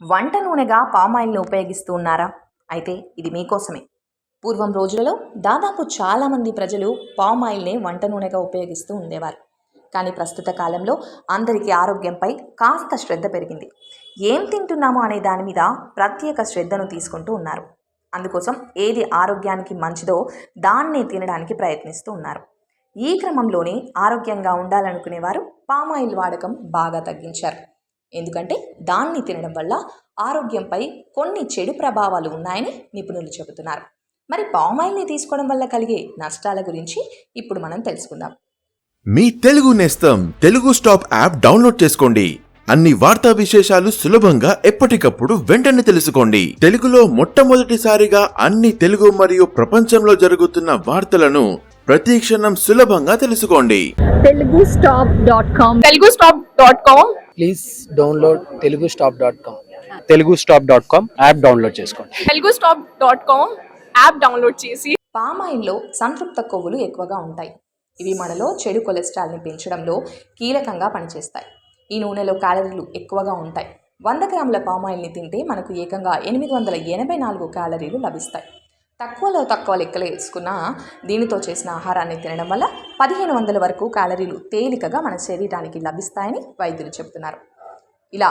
వంట నూనెగా పామాయిల్ను ఉపయోగిస్తూ ఉన్నారా? అయితే ఇది మీకోసమే. పూర్వం రోజులలో దాదాపు చాలామంది ప్రజలు పామాయిల్నే వంట నూనెగా ఉపయోగిస్తూ ఉండేవారు. కానీ ప్రస్తుత కాలంలో అందరికీ ఆరోగ్యంపై కాస్త శ్రద్ధ పెరిగింది. ఏం తింటున్నామో అనే దాని మీద ప్రత్యేక శ్రద్ధను తీసుకుంటూ ఉన్నారు. అందుకోసం ఏది ఆరోగ్యానికి మంచిదో దాన్నే తినడానికి ప్రయత్నిస్తూ ఉన్నారు. ఈ క్రమంలోనే ఆరోగ్యంగా ఉండాలనుకునేవారు పామాయిల్ వాడకం బాగా తగ్గించారు. ఎందుకంటే దాన్ని తినడం వల్ల ఆరోగ్యంపై కొన్ని చెడు ప్రభావాలు ఉన్నాయని నిపుణులు చెబుతున్నారు. మరి పామాయిల్ని తీసుకోవడం వల్ల కలిగే నష్టాల గురించి ఇప్పుడు మనం తెలుసుకుందాం. మీ తెలుగు నేస్తం తెలుగు స్టాప్ యాప్ డౌన్లోడ్ చేసుకోండి. అన్ని వార్తా విశేషాలు సులభంగా ఎప్పటికప్పుడు వెంటనే తెలుసుకోండి. తెలుగులో మొట్టమొదటిసారిగా అన్ని తెలుగు మరియు ప్రపంచంలో జరుగుతున్న వార్తలను ప్రతి క్షణం సులభంగా తెలుసుకోండి. Telugu stop dot com Telugu stop dot com please download Telugu stop dot com. Telugu stop dot com app download చేసుకోండి. Telugu stop dot com app download చేసి పామాయిల్లో సంతృప్త కొవ్వులు ఎక్కువగా ఉంటాయి. ఇవి మనలో చెడు కొలెస్ట్రాల్ని పెంచడంలో కీలకంగా పనిచేస్తాయి. ఈ నూనెలో క్యాలరీలు ఎక్కువగా ఉంటాయి. వంద గ్రాముల పామాయిల్ని తింటే మనకు ఏకంగా ఎనిమిది వందల ఎనభై నాలుగు క్యాలరీలు లభిస్తాయి. తక్కువలో తక్కువ లెక్కలు వేసుకున్న దీనితో చేసిన ఆహారాన్ని తినడం వల్ల పదిహేను వందల వరకు క్యాలరీలు తేలికగా మన శరీరానికి లభిస్తాయని వైద్యులు చెబుతున్నారు. ఇలా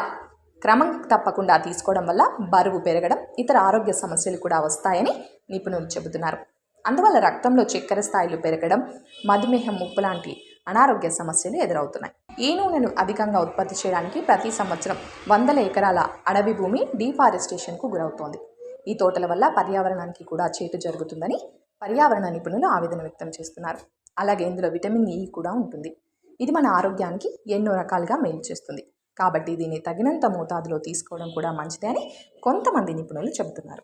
క్రమం తప్పకుండా తీసుకోవడం వల్ల బరువు పెరగడం ఇతర ఆరోగ్య సమస్యలు కూడా వస్తాయని నిపుణులు చెబుతున్నారు. అందువల్ల రక్తంలో చక్కెర స్థాయిలు పెరగడం మధుమేహం ముప్పు లాంటి అనారోగ్య సమస్యలు ఎదురవుతున్నాయి. ఈ నూనెను అధికంగా ఉత్పత్తి చేయడానికి ప్రతి సంవత్సరం వందల ఎకరాల అడవి భూమి డీఫారెస్టేషన్కు గురవుతోంది. ఈ తోటల వల్ల పర్యావరణానికి కూడా చేటు జరుగుతుందని పర్యావరణ నిపుణులు ఆవేదన వ్యక్తం చేస్తున్నారు. అలాగే ఇందులో విటమిన్ ఈ కూడా ఉంటుంది. ఇది మన ఆరోగ్యానికి ఎన్నో రకాలుగా మేలు చేస్తుంది. కాబట్టి దీన్ని తగినంత మోతాదులో తీసుకోవడం కూడా మంచిదే అని కొంతమంది నిపుణులు చెబుతున్నారు.